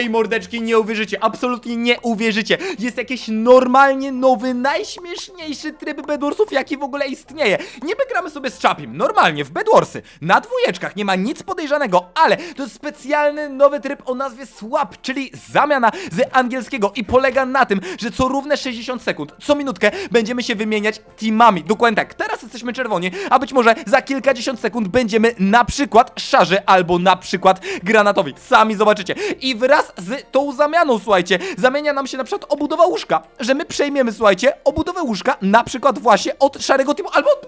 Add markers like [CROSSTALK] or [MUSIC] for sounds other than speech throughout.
Ej, mordeczki, nie uwierzycie, absolutnie nie uwierzycie. Jest jakiś normalnie nowy, najśmieszniejszy tryb Bedwarsów, jaki w ogóle istnieje. Niby gramy sobie z Chapim, normalnie, w Bedwarsy, na dwójeczkach, nie ma nic podejrzanego, ale to jest specjalny nowy tryb o nazwie Swap, czyli zamiana z angielskiego i polega na tym, że co równe 60 sekund, co minutkę będziemy się wymieniać teamami. Dokładnie tak, teraz jesteśmy czerwoni, a być może za kilkadziesiąt sekund będziemy na przykład szarzy albo na przykład granatowi. Sami zobaczycie. I wraz z tą zamianą, słuchajcie, zamienia nam się na przykład obudowa łóżka, że my przejmiemy, słuchajcie, obudowę łóżka na przykład właśnie od szarego teamu, albo od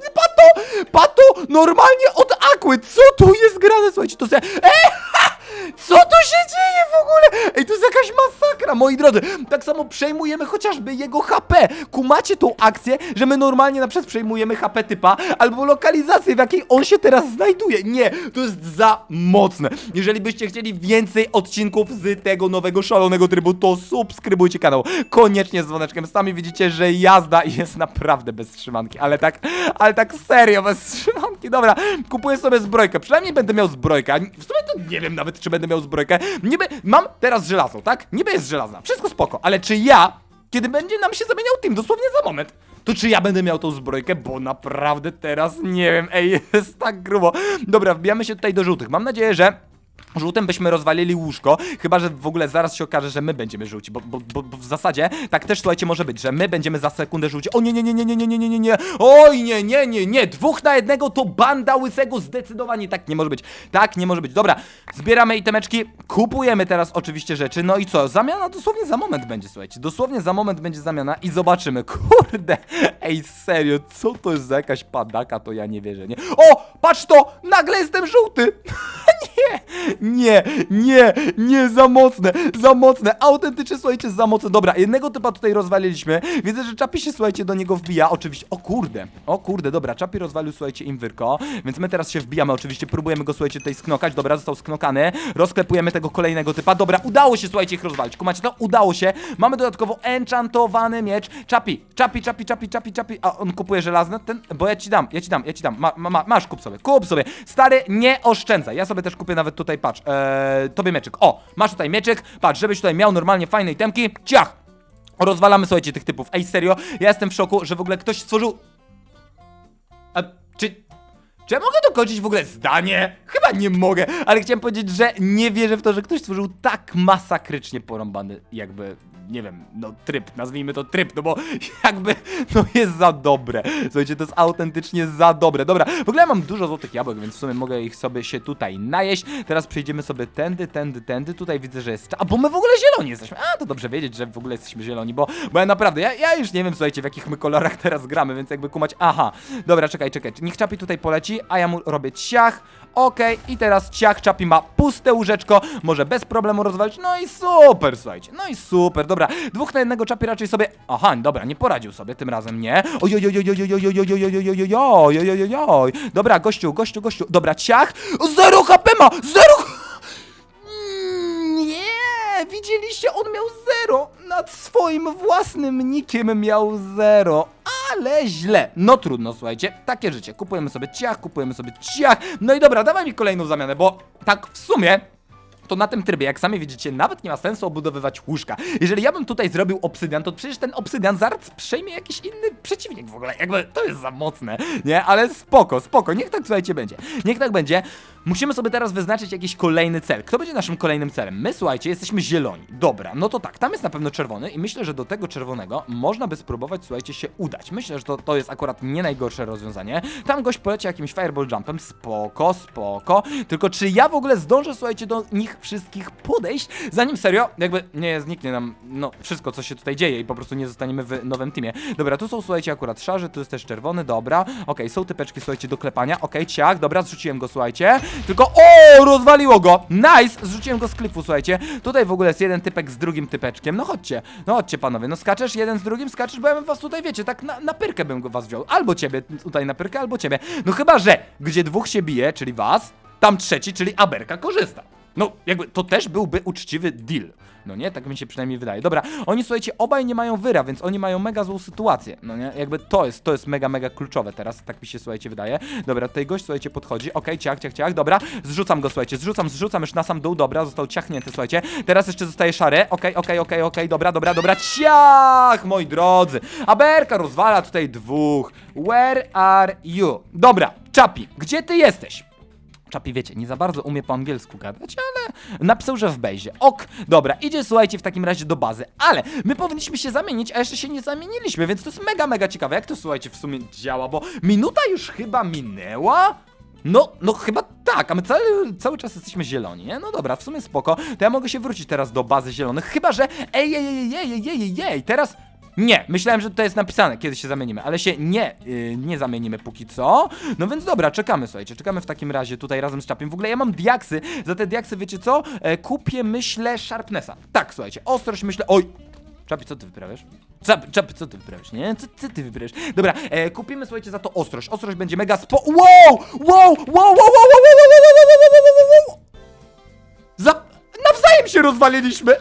pato, normalnie od Aquy. Co tu jest grane, słuchajcie, to se... Ha! Co tu się dzieje w ogóle? Ej, to jest jakaś masakra, moi drodzy. Tak samo przejmujemy chociażby jego HP. Kumacie tą akcję, że my normalnie na przykład przejmujemy HP typa, albo lokalizację, w jakiej on się teraz znajduje. Nie, to jest za mocne. Jeżeli byście chcieli więcej odcinków z tego nowego szalonego trybu, to subskrybujcie kanał. Koniecznie z dzwoneczkiem. Sami widzicie, że jazda jest naprawdę bez trzymanki, ale tak, ale tak serio, bez trzymanki. Dobra, kupuję sobie zbrojkę. Przynajmniej będę miał zbrojkę. W sumie to nie wiem nawet, czy będę miał zbrojkę. Niby mam teraz żelazo, tak? Niby jest żelazna. Wszystko spoko, ale czy ja, kiedy będzie nam się zamieniał team, dosłownie za moment, to czy ja będę miał tą zbrojkę? Bo naprawdę teraz nie wiem, ej, [LAUGHS] jest tak grubo. Dobra, wbijamy się tutaj do żółtych. Mam nadzieję, że Żółtym byśmy rozwalili łóżko, chyba że w ogóle zaraz się okaże, że my będziemy żółci, bo, bo, bo, bo w zasadzie tak też słuchajcie może być, że my będziemy za sekundę żółci. O nie, nie, nie, nie, nie, nie, nie, nie, nie, nie, oj nie, nie, nie, nie, dwóch na jednego to banda łysego, zdecydowanie. Tak nie może być, tak nie może być. Dobra, zbieramy itemeczki, kupujemy teraz oczywiście rzeczy, no i co, zamiana dosłownie za moment będzie, słuchajcie, dosłownie za moment będzie zamiana i zobaczymy, [LAUGHS] kurde, ej serio, co to jest za jakaś padaka, to ja nie wierzę, nie. O, patrz to, nagle jestem żółty, [LAUGHS] nie, nie, nie, nie, za mocne, za mocne, autentycznie, słuchajcie, za mocne. Dobra, jednego typa tutaj rozwaliliśmy, widzę, że Czapi się, słuchajcie, do niego wbija, oczywiście, o kurde, o kurde, dobra, Czapi rozwalił, słuchajcie, im wyrko, więc my teraz się wbijamy, oczywiście, próbujemy go, słuchajcie, tutaj sknokać, dobra, został sknokany, rozklepujemy tego kolejnego typa, dobra, udało się, słuchajcie, ich rozwalić, kumacie to? Udało się, mamy dodatkowo enchantowany miecz, Czapi, Czapi, Czapi, Czapi, Czapi, Czapi, a on kupuje żelazne, ten, bo ja ci dam, ja ci dam, ja ci dam, ma, ma, masz, kup sobie, kup sobie, stary, nie oszczędzaj, ja sobie też kupię nawet tutaj, patrz, eee, tobie mieczyk, o, masz tutaj mieczyk, patrz, żebyś tutaj miał normalnie fajne itemki, ciach, rozwalamy, słuchajcie, tych typów, ej, serio, ja jestem w szoku, że w ogóle ktoś stworzył, a, czy, czy ja mogę dokończyć w ogóle zdanie? Chyba nie mogę, ale chciałem powiedzieć, że nie wierzę w to, że ktoś stworzył tak masakrycznie porąbany, jakby, nie wiem, no tryb, nazwijmy to tryb, no bo [LAUGHS] jakby, no jest za dobre. Słuchajcie, to jest autentycznie za dobre. Dobra, w ogóle mam dużo złotych jabłek, więc w sumie mogę ich sobie się tutaj najeść. Teraz przejdziemy sobie tędy, tędy, tędy. Tutaj widzę, że jest... A, bo my w ogóle zieloni jesteśmy. A, to dobrze wiedzieć, że w ogóle jesteśmy zieloni, bo, bo ja naprawdę, ja, ja już nie wiem, słuchajcie, w jakich my kolorach teraz gramy, więc jakby kumać... Aha, dobra, czekaj, czekaj. Niech Czapi tutaj poleci, a ja mu robię ciach. Okej, i teraz ciach Czapi ma puste łóżeczko, może bez problemu rozwalić, no i super, słuchajcie, no i super, dobra, dwóch na jednego Czapi raczej sobie, aha, dobra, nie poradził sobie, tym razem nie, ojojojojojojojojojojojojojojojojojojoj, dobra, gościu, gościu, gościu, dobra, ciach, zero HP ma, zero, nie, widzieliście, on miał zero, nad swoim własnym nikiem miał zero, ale źle. No trudno, słuchajcie, takie życie. Kupujemy sobie ciach, kupujemy sobie ciach. No i dobra, dawaj mi kolejną zamianę, bo tak w sumie to na tym trybie, jak sami widzicie, nawet nie ma sensu obudowywać łóżka. Jeżeli ja bym tutaj zrobił obsydian, to przecież ten obsydian zaraz przejmie jakiś inny przeciwnik w ogóle. Jakby to jest za mocne, nie? Ale spoko, spoko, niech tak słuchajcie będzie. Niech tak będzie. Musimy sobie teraz wyznaczyć jakiś kolejny cel. Kto będzie naszym kolejnym celem? My, słuchajcie, jesteśmy zieloni. Dobra, no to tak, tam jest na pewno czerwony i myślę, że do tego czerwonego można by spróbować, słuchajcie, się udać. Myślę, że to, to jest akurat nie najgorsze rozwiązanie. Tam gość poleci jakimś fireball jumpem, spoko, spoko. Tylko czy ja w ogóle zdążę, słuchajcie, do nich wszystkich podejść, zanim serio, jakby nie zniknie nam, no, wszystko, co się tutaj dzieje i po prostu nie zostaniemy w nowym teamie. Dobra, tu są, słuchajcie, akurat szarzy, tu jest też czerwony, dobra. Okej, są typeczki, słuchajcie, do klepania. Okej, ciach, dobra, zrzuciłem go, słuchajcie. Tylko, o, rozwaliło go! Nice! Zrzuciłem go z klifu, słuchajcie. Tutaj w ogóle jest jeden typek z drugim typeczkiem. No chodźcie, no chodźcie, panowie. No skaczesz jeden z drugim, skaczesz, bo ja bym was tutaj, wiecie, tak na, na pyrkę bym go was wziął. Albo ciebie tutaj na pyrkę, albo ciebie. No chyba, że gdzie dwóch się bije, czyli was, tam trzeci, czyli Aberka korzysta. No, jakby to też byłby uczciwy deal. No nie, tak mi się przynajmniej wydaje. Dobra, oni słuchajcie, obaj nie mają wyra, więc oni mają mega złą sytuację. No nie, jakby to jest, to jest mega, mega kluczowe teraz, tak mi się słuchajcie wydaje. Dobra, tutaj gość słuchajcie podchodzi, okej, ciach, ciach, ciach, dobra, zrzucam go słuchajcie, zrzucam, zrzucam już na sam dół, dobra, został ciachnięty, słuchajcie. Teraz jeszcze zostaje szary, okej, okej, okej, okej, dobra, dobra, dobra, ciach, moi drodzy. Aberka rozwala tutaj dwóch. Where are you? Dobra, Czapi, gdzie ty jesteś? Czapi, wiecie, nie za bardzo umie po angielsku gadać, ale napisał, że w bejzie. Ok, dobra, idzie, słuchajcie, w takim razie do bazy. Ale my powinniśmy się zamienić, a jeszcze się nie zamieniliśmy, więc to jest mega, mega ciekawe. Jak to, słuchajcie, w sumie działa, bo minuta już chyba minęła? No, no chyba tak, a my cały, cały czas jesteśmy zieloni, nie? No dobra, w sumie spoko. To ja mogę się wrócić teraz do bazy zielonych, chyba że... Ej, ej, ej, ej, ej, ej, ej, ej, teraz... Nie, myślałem, że to jest napisane, kiedy się zamienimy, ale się nie, yy, nie zamienimy póki co. No więc dobra, czekamy, słuchajcie, czekamy w takim razie tutaj razem z Czapiem. W ogóle ja mam diaksy, za te diaksy wiecie co? E, kupię, myślę, Sharpnessa. Tak, słuchajcie, ostrość myślę, oj, Czapi, co ty wyprawiasz? Czap, czapy, co ty wyprawiasz, nie? Co, co ty wyprawiasz? Dobra, e, kupimy, słuchajcie, za to ostrość. Ostrość będzie mega spo... Wow! Wow! Wow! Wow! Wow! Wow! Wow! Wow! Wow! Wow! Wow! Za... Nawzajem się rozwaliliśmy!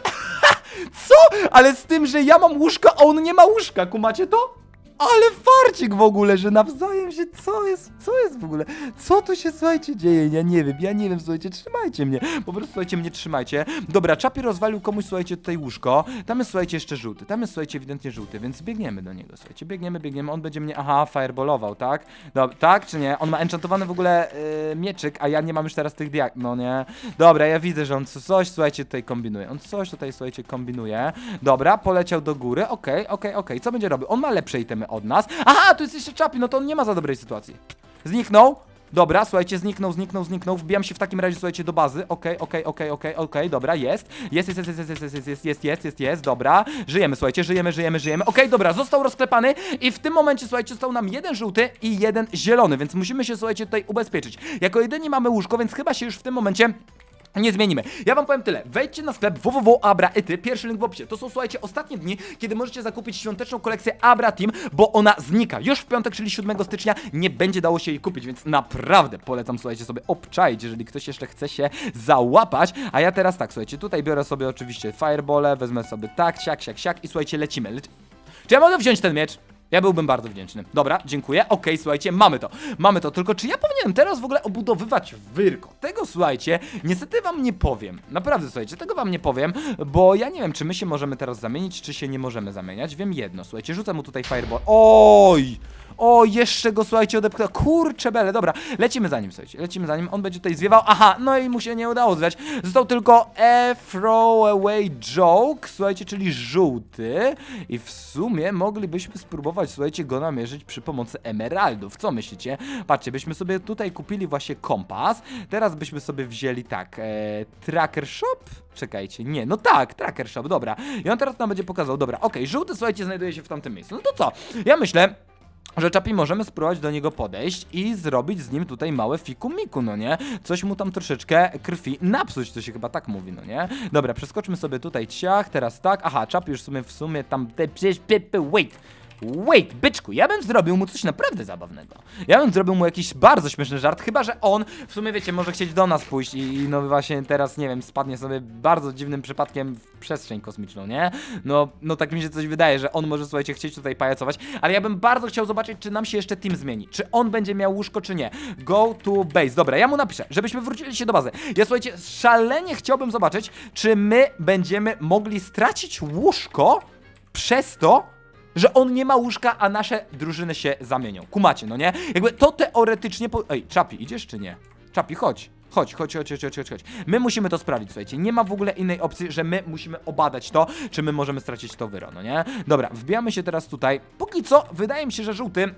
Co? Ale z tym, że ja mam łóżko, a on nie ma łóżka, kumacie to? Ale farcik w ogóle, że nawzajem się, co jest, co jest w ogóle, co tu się, słuchajcie, dzieje, ja nie wiem, ja nie wiem, słuchajcie, trzymajcie mnie, po prostu, słuchajcie, mnie trzymajcie. Dobra, Czapi rozwalił komuś, słuchajcie, tutaj łóżko, tam jest, słuchajcie, jeszcze żółty, tam jest, słuchajcie, ewidentnie żółty, więc biegniemy do niego, słuchajcie, biegniemy, biegniemy, on będzie mnie, aha, fireballował, tak? Dob tak, czy nie? On ma enchantowany w ogóle yy, mieczyk, a ja nie mam już teraz tych diak, no nie? Dobra, ja widzę, że on coś, słuchajcie, tutaj kombinuje, on coś tutaj, słuchajcie, kombinuje, dobra, poleciał do góry, okej, okej, okej, co będzie robił? On ma lepsze itemy od nas, aha, tu jest jeszcze Czapi, no to on nie ma za dobrej sytuacji. Zniknął. Dobra, słuchajcie, zniknął, zniknął, zniknął. Wbijam się w takim razie, słuchajcie, do bazy. Okej, okej, okej, okej, okej, dobra, jest. Jest, jest, jest, jest, jest, jest, jest, jest, jest, jest, jest, jest, dobra. Żyjemy, słuchajcie, żyjemy, żyjemy, żyjemy. Okej, dobra, został rozklepany i w tym momencie, słuchajcie, został nam jeden żółty i jeden zielony, więc musimy się, słuchajcie, tutaj ubezpieczyć. Jako jedyni mamy łóżko, więc chyba się już w tym momencie nie zmienimy. Ja wam powiem tyle. Wejdźcie na sklep www.abraety, pierwszy link w opisie. To są, słuchajcie, ostatnie dni, kiedy możecie zakupić świąteczną kolekcję Abra Team, bo ona znika. Już w piątek, czyli 7 stycznia, nie będzie dało się jej kupić, więc naprawdę polecam, słuchajcie, sobie obczaić, jeżeli ktoś jeszcze chce się załapać. A ja teraz tak, słuchajcie, tutaj biorę sobie oczywiście firebole, wezmę sobie tak, siak, siak, siak i słuchajcie, lecimy. Lec Czy ja mogę wziąć ten miecz? Ja byłbym bardzo wdzięczny. Dobra, dziękuję. Okej, słuchajcie, mamy to. Mamy to. Tylko czy ja powinienem teraz w ogóle obudowywać wyrko? Tego, słuchajcie, niestety wam nie powiem. Naprawdę, słuchajcie, tego wam nie powiem, bo ja nie wiem, czy my się możemy teraz zamienić, czy się nie możemy zamieniać. Wiem jedno, słuchajcie, rzucę mu tutaj fireball. Oj! O, jeszcze go, słuchajcie, odepchnął. Kurczę bele, dobra, lecimy za nim, słuchajcie, lecimy za nim. On będzie tutaj zwiewał. Aha, no i mu się nie udało zwiać. Został tylko a throwaway joke, słuchajcie, czyli żółty. I w sumie moglibyśmy spróbować, słuchajcie, go namierzyć przy pomocy emeraldów. Co myślicie? Patrzcie, byśmy sobie tutaj kupili właśnie kompas. Teraz byśmy sobie wzięli tak, e, tracker shop? Czekajcie, nie, no tak, tracker shop, dobra. I on teraz nam będzie pokazał, dobra, okej, żółty, słuchajcie, znajduje się w tamtym miejscu. No to co? Ja myślę, że Czapi możemy spróbować do niego podejść i zrobić z nim tutaj małe fikumiku, no nie? Coś mu tam troszeczkę krwi napsuć, to się chyba tak mówi, no nie? Dobra, przeskoczmy sobie tutaj ciach, teraz tak, aha, Czapi już w sumie, w sumie tam, wait, Wait, byczku, ja bym zrobił mu coś naprawdę zabawnego. Ja bym zrobił mu jakiś bardzo śmieszny żart, chyba że on, w sumie wiecie, może chcieć do nas pójść i, i no właśnie teraz, nie wiem, spadnie sobie bardzo dziwnym przypadkiem w przestrzeń kosmiczną, nie? No, no tak mi się coś wydaje, że on może, słuchajcie, chcieć tutaj pajacować, ale ja bym bardzo chciał zobaczyć, czy nam się jeszcze team zmieni. Czy on będzie miał łóżko, czy nie. Go to base. Dobra, ja mu napiszę, żebyśmy wrócili się do bazy. Ja, słuchajcie, szalenie chciałbym zobaczyć, czy my będziemy mogli stracić łóżko przez to, że on nie ma łóżka, a nasze drużyny się zamienią. Kumacie, no nie? Jakby to teoretycznie po... Ej, Czapi, idziesz czy nie? Czapi, chodź. Chodź, chodź, chodź, chodź, chodź, chodź. My musimy to sprawdzić, słuchajcie. Nie ma w ogóle innej opcji, że my musimy obadać to, czy my możemy stracić to wyro, no nie? Dobra, wbijamy się teraz tutaj. Póki co, wydaje mi się, że żółty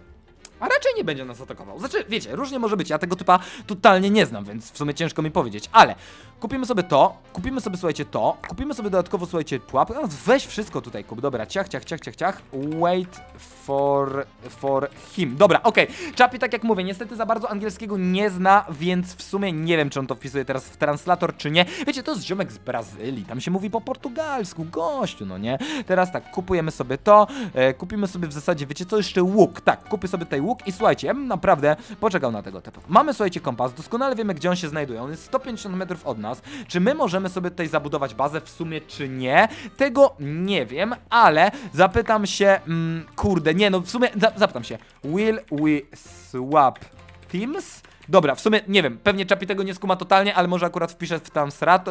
a raczej nie będzie nas atakował. Znaczy, wiecie, różnie może być. Ja tego typa totalnie nie znam, więc w sumie ciężko mi powiedzieć. Ale kupimy sobie to, kupimy sobie, słuchajcie, to, kupimy sobie dodatkowo, słuchajcie, pułap. No, weź wszystko tutaj kup. Dobra, ciach, ciach, ciach, ciach, ciach. Wait for, for him. Dobra, okej. Czapi, tak jak mówię, niestety za bardzo angielskiego nie zna, więc w sumie nie wiem, czy on to wpisuje teraz w translator, czy nie. Wiecie, to jest ziomek z Brazylii, tam się mówi po portugalsku, gościu, no nie? Teraz tak, kupujemy sobie to, e, kupimy sobie w zasadzie, wiecie co, jeszcze łuk. Tak, kupię sobie tutaj i słuchajcie, ja bym naprawdę poczekał na tego typu. Mamy, słuchajcie, kompas, doskonale wiemy, gdzie on się znajduje. On jest 150 metrów od nas. Czy my możemy sobie tutaj zabudować bazę w sumie, czy nie? Tego nie wiem, ale zapytam się, mm, kurde, nie no, w sumie za, zapytam się, will we swap teams? Dobra, w sumie nie wiem, pewnie Czapi tego nie skuma totalnie, ale może akurat wpiszę w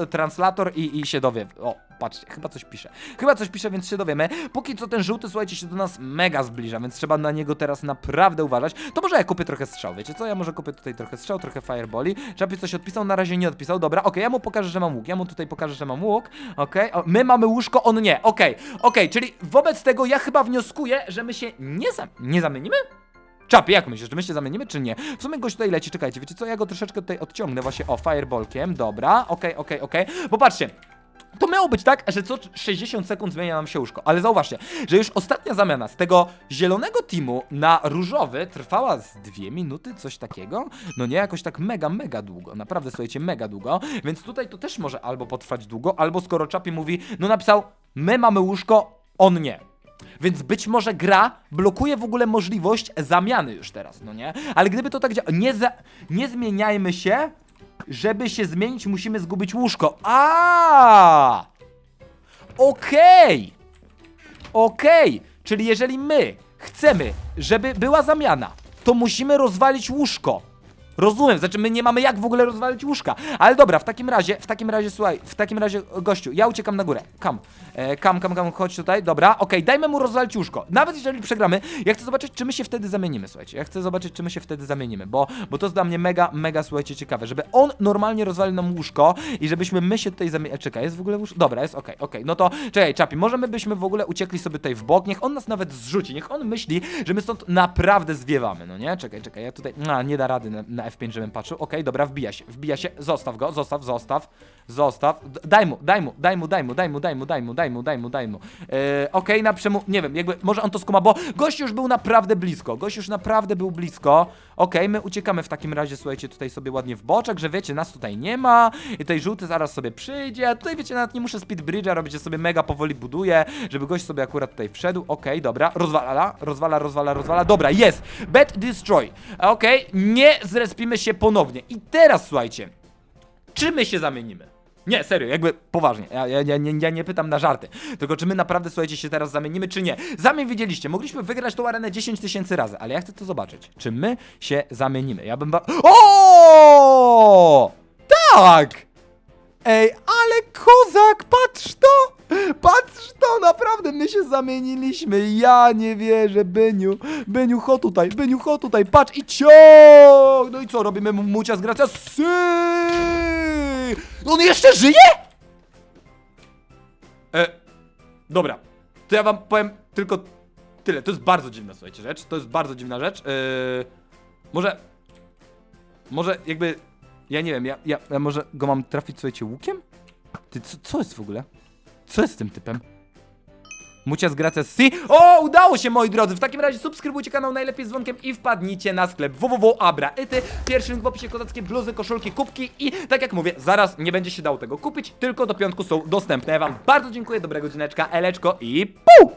translator i, i się dowie. O, patrzcie, chyba coś pisze. Chyba coś pisze, więc się dowiemy. Póki co ten żółty, słuchajcie, się do nas mega zbliża, więc trzeba na niego teraz naprawdę uważać. To może ja kupię trochę strzał, wiecie co? Ja może kupię tutaj trochę strzał, trochę fireboli. Czapi coś odpisał, na razie nie odpisał. Dobra, okej, ja mu pokażę, że mam łuk. Ja mu tutaj pokażę, że mam łuk. Okej, o, my mamy łóżko, on nie. Okej, okej, czyli wobec tego ja chyba wnioskuję, że my się nie, zam nie zamienimy? Czapy, jak myślisz, czy my się zamienimy, czy nie? W sumie gość tutaj leci, czekajcie, wiecie co, ja go troszeczkę tutaj odciągnę właśnie, o, fireballkiem, dobra, okej, okej, okej, popatrzcie, to miało być tak, że co 60 sekund zmienia nam się łóżko, ale zauważcie, że już ostatnia zamiana z tego zielonego teamu na różowy trwała z dwie minuty, coś takiego, no nie, jakoś tak mega, mega długo, naprawdę, słuchajcie, mega długo, więc tutaj to też może albo potrwać długo, albo skoro Czapi mówi, no napisał, my mamy łóżko, on nie, więc być może gra blokuje w ogóle możliwość zamiany już teraz, no nie? Ale gdyby to tak działało, nie, nie zmieniajmy się, żeby się zmienić musimy zgubić łóżko. A! Okej! Okej! Czyli jeżeli my chcemy, żeby była zamiana, to musimy rozwalić łóżko. Rozumiem, znaczy my nie mamy jak w ogóle rozwalić łóżka. Ale dobra, w takim razie, w takim razie, słuchaj, w takim razie, gościu, ja uciekam na górę. Kam. Kam, kam, kam, chodź tutaj, dobra, okej, dajmy mu rozwalić łóżko. Nawet jeżeli przegramy, ja chcę zobaczyć, czy my się wtedy zamienimy, słuchajcie. Ja chcę zobaczyć, czy my się wtedy zamienimy, bo, bo to jest dla mnie mega, mega, słuchajcie, ciekawe, żeby on normalnie rozwalił nam łóżko i żebyśmy my się tutaj zamienili. Czekaj, jest w ogóle łóżko? Dobra, jest, okej, okej, no to, czekaj, Czapi, może my byśmy w ogóle uciekli sobie tutaj w bok, niech on nas nawet zrzuci, niech on myśli, że my stąd naprawdę zwiewamy, no nie? Czekaj, czekaj, ja tutaj, a, nie da rady na, na F5, żebym patrzył, okej, dobra, wbija się, wbija się, zostaw go, zostaw, zostaw, zostaw, daj mu, daj mu, daj mu, daj mu, daj mu, daj mu, daj mu, daj mu, daj mu, daj mu, Yy, okej, na przemu, nie wiem, jakby, może on to skuma, bo gość już był naprawdę blisko, gość już naprawdę był blisko, okej, my uciekamy w takim razie, słuchajcie, tutaj sobie ładnie w boczek, że wiecie, nas tutaj nie ma i tutaj żółty zaraz sobie przyjdzie, a tutaj wiecie, nawet nie muszę speed bridge'a robić, ja sobie mega powoli buduję, żeby gość sobie akurat tutaj wszedł, okej, dobra, rozwala, rozwala, rozwala, rozwala, dobra, jest, bet destroy, okej, nie zrespimy się ponownie. I teraz, słuchajcie, czy my się zamienimy? Nie, serio, jakby poważnie. Ja, ja, ja, nie, ja nie pytam na żarty. Tylko czy my naprawdę, słuchajcie, się teraz zamienimy, czy nie? Zamień widzieliście, mogliśmy wygrać tą arenę 10 tysięcy razy, ale ja chcę to zobaczyć. Czy my się zamienimy? Ja bym ba... O! Tak! Ej, ale kozak, patrz to! Patrz to, naprawdę, my się zamieniliśmy. Ja nie wierzę, Byniu. Byniu, cho tutaj, Byniu, cho tutaj, patrz i ciąg! No i co, robimy mu mucia z gracja? Sy! On jeszcze żyje? E, dobra, to ja wam powiem tylko tyle. To jest bardzo dziwna, słuchajcie, rzecz. To jest bardzo dziwna rzecz. E, może, może jakby, ja nie wiem, ja, ja, ja może go mam trafić, słuchajcie, łukiem? Ty, co, co jest w ogóle? Co jest z tym typem? Mucias gracias si. O, udało się moi drodzy. W takim razie subskrybujcie kanał najlepiej z dzwonkiem i wpadnijcie na sklep www.abra.ity. Pierwszy link w opisie kozackie bluzy, koszulki, kubki i tak jak mówię, zaraz nie będzie się dało tego kupić, tylko do piątku są dostępne. Ja wam bardzo dziękuję, dobrego dzineczka, eleczko i pu!